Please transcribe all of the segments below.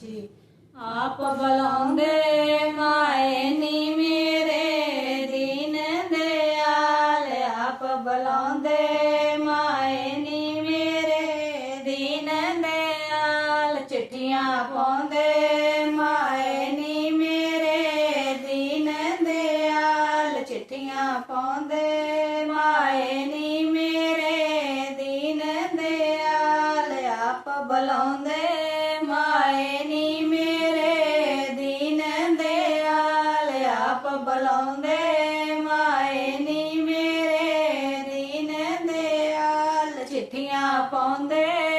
ਜੀ ਆਪ ਬਲਾਉਂਦੇ ਮਾਏ ਨੀ ਮੇਰੇ ਦੀਨ ਦਿਆਲ। ਆਪ ਬਲਾਉਂਦੇ ਮਾਏ ਨੀ ਮੇਰੇ ਦੀਨ ਦਿਆਲ। ਚਿੱਠੀਆਂ ਪਾਉਂਦੇ ਮਾਏ ਨੀ ਮੇਰੇ ਦੀਨ ਦਿਆਲ। ਚਿੱਠੀਆਂ ਪਾਉਂਦੇ ਮਾਏ ਨੀ ਮੇਰੇ ਦੀਨ ਦਿਆਲ। ਆਪ ਬਲਾਉਂਦੇ ਚਿੱਠੀਆਂ ਪਾਉਂਦੇ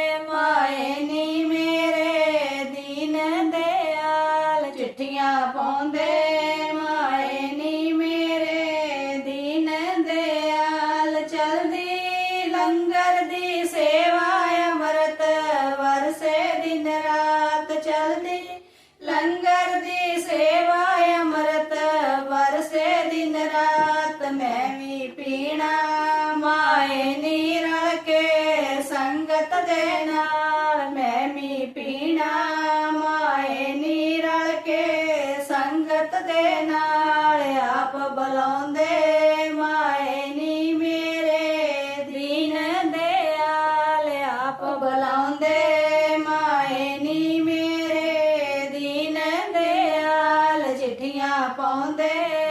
ਨਾਲ ਆਪ ਬੁਲਾਉਂਦੇ, ਮਾਏ ਨੀ ਮੇਰੇ ਦੀਨ ਦਿਆਲ। ਆਪ ਬੁਲਾਉਂਦੇ, ਮਾਏ ਨੀ ਮੇਰੇ ਦੀਨ ਦਿਆਲ। ਚਿੱਠੀਆਂ ਪਾਉਂਦੇ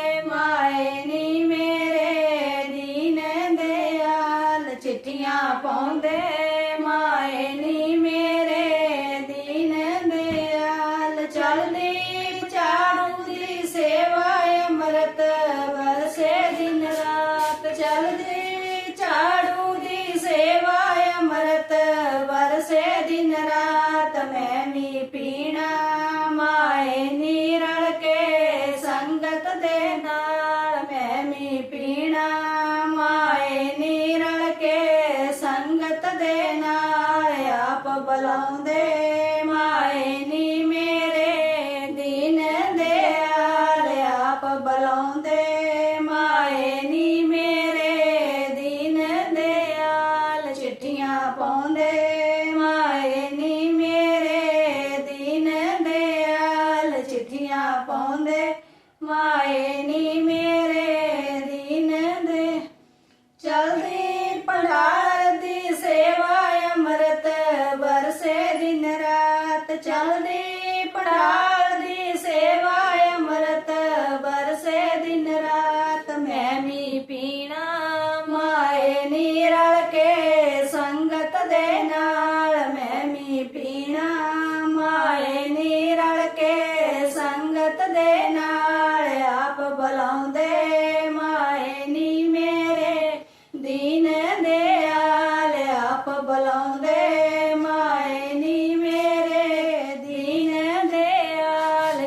பலாந்தே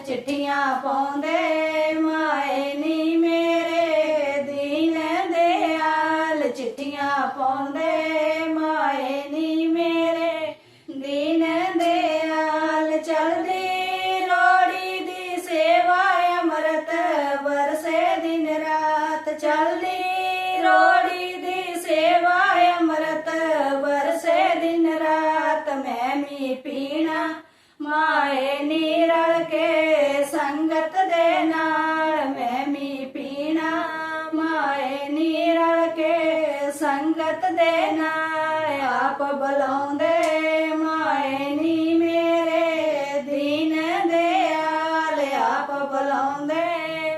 ਚਿੱਠੀਆਂ ਪਾਉਂਦੇ ਬਲਾਉਂਦੇ ਮਾਏ ਨੀ ਮੇਰੇ ਦੀਨ ਦਿਆਲ ਆਪ ਬਲਾਉਂਦੇ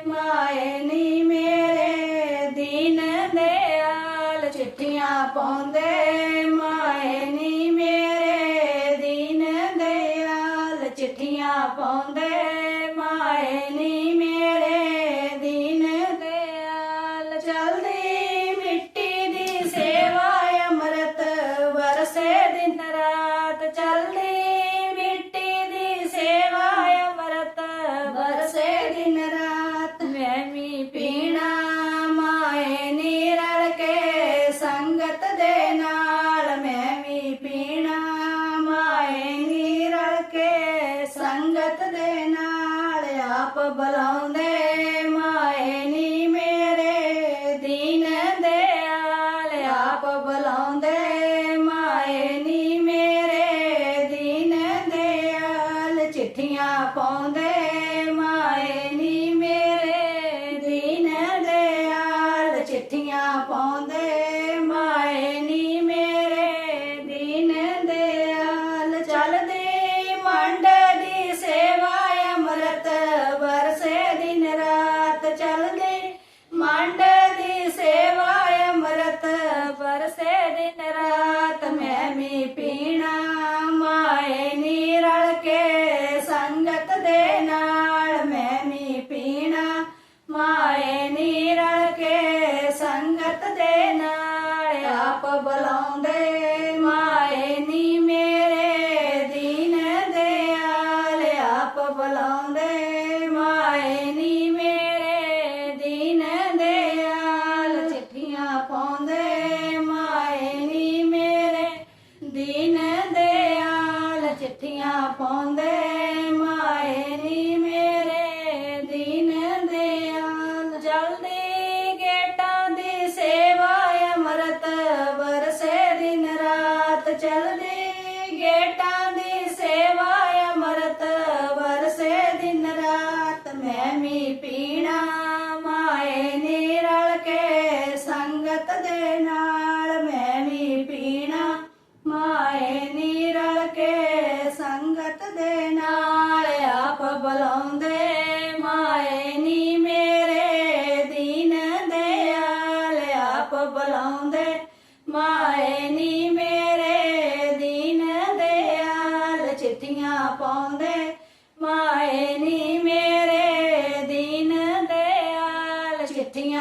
ਮਾਏ ਨੀ ਮੇਰੇ ਦੀਨ ਦਿਆਲ ਚਿੱਠੀਆਂ ਪਾਉਂਦੇ ਮਾਏ ਨੀ ਮੇਰੇ ਦੀਨ ਦਿਆਲ ਚਿੱਠੀਆਂ ਪਾਉਂਦੇ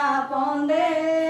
upon them.